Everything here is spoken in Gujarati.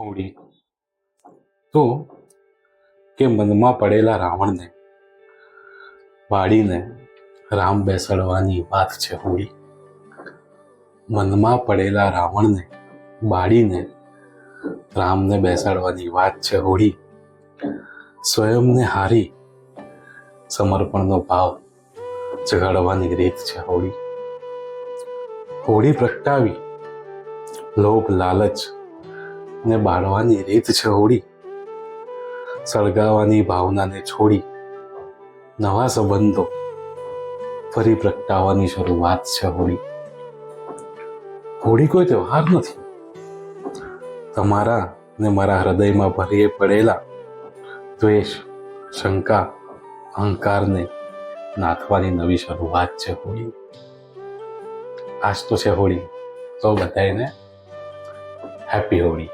હોળી. તો કે મનમાં પડેલા રાવણને વાળીને રામ બેસાડવાની વાત છે હોળી? મનમાં પડેલા રાવણને બાળીને રામને બેસાડવાની વાત છે હોળી? સ્વયંને હારી સમર્પણનો ભાવ જગાડવાની રીત છે હોળી. હોળી પ્રગટાવી લોભ, લાલચ ને બાળવાની રીત છે હોળી સળગાવાની ભાવનાને છોડી નવા સંબંધો ફરી પ્રગટાવવાની શરૂઆત છે હોળી હોળી કોઈ તહેવાર નથી. તમારા ને મારા હૃદયમાં ભરીએ પડેલા દ્વેષ, શંકા, અહંકારને નાથવાની નવી શરૂઆત છે હોળી. આજ તો છે હોળી. તો બધાને હેપી હોળી.